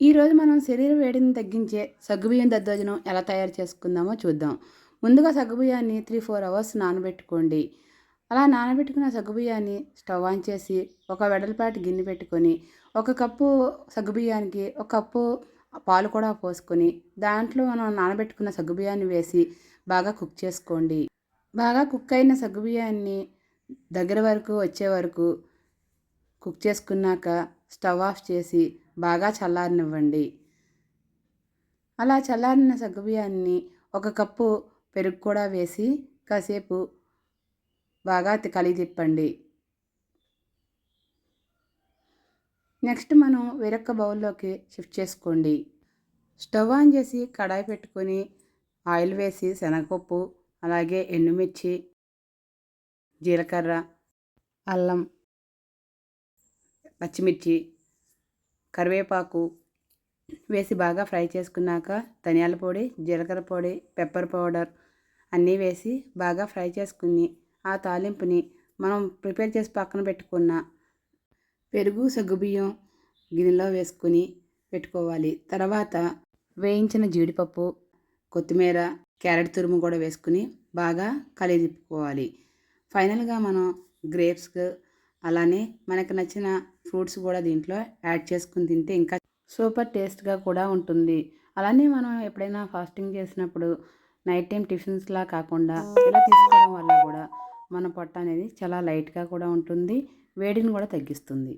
ఈరోజు మనం శరీర వేడిని తగ్గించే సగ్గుబియ్యం దద్దోజనం ఎలా తయారు చేసుకుందామో చూద్దాం. ముందుగా సగ్గుబియ్యాన్ని త్రీ ఫోర్ అవర్స్ నానబెట్టుకోండి. అలా నానబెట్టుకున్న సగ్గుబియ్యాన్ని స్టవ్ ఆన్ చేసి ఒక వెడల్పాటి గిన్నె పెట్టుకొని ఒక కప్పు సగ్గుబియ్యానికి ఒక కప్పు పాలు కూడా పోసుకొని దాంట్లో మనం నానబెట్టుకున్న సగ్గుబియ్యాన్ని వేసి బాగా కుక్ చేసుకోండి. బాగా కుక్ అయిన సగ్గుబియ్యాన్ని దగ్గర వరకు వచ్చే వరకు కుక్ చేసుకున్నాక స్టవ్ ఆఫ్ చేసి బాగా చల్లారనివ్వండి. అలా చల్లారిన సగ్గుబియ్యాన్ని ఒక కప్పు పెరుగు కూడా వేసి కాసేపు బాగా తి- కలిగి తిప్పండి. నెక్స్ట్ మనం వేరొక బౌల్లోకి షిఫ్ట్ చేసుకోండి. స్టవ్ ఆన్ చేసి కడాయి పెట్టుకొని ఆయిల్ వేసి శనగపప్పు అలాగే ఎండుమిర్చి జీలకర్ర అల్లం పచ్చిమిర్చి కరివేపాకు వేసి బాగా ఫ్రై చేసుకున్నాక ధనియాల పొడి జీలకర్ర పొడి పెప్పర్ పౌడర్ అన్నీ వేసి బాగా ఫ్రై చేసుకుని ఆ తాలింపుని మనం ప్రిపేర్ చేసి పక్కన పెట్టుకున్న పెరుగు సగ్గుబియ్యం గిన్నెలో వేసుకుని పెట్టుకోవాలి. తర్వాత వేయించిన జీడిపప్పు కొత్తిమీర క్యారెట్ తురుము కూడా వేసుకుని బాగా కలిగి తిప్పుకోవాలి. ఫైనల్గా మనం గ్రేప్స్ అలానే మనకు నచ్చిన ఫ్రూట్స్ కూడా దీంట్లో యాడ్ చేసుకుని తింటే ఇంకా సూపర్ టేస్ట్గా కూడా ఉంటుంది. అలానే మనం ఎప్పుడైనా ఫాస్టింగ్ చేసినప్పుడు నైట్ టైం టిఫిన్స్లా కాకుండా ఇలా తీసుకోవడం వల్ల కూడా మన పొట్ట అనేది చాలా లైట్గా కూడా ఉంటుంది వేడిని కూడా తగ్గిస్తుంది.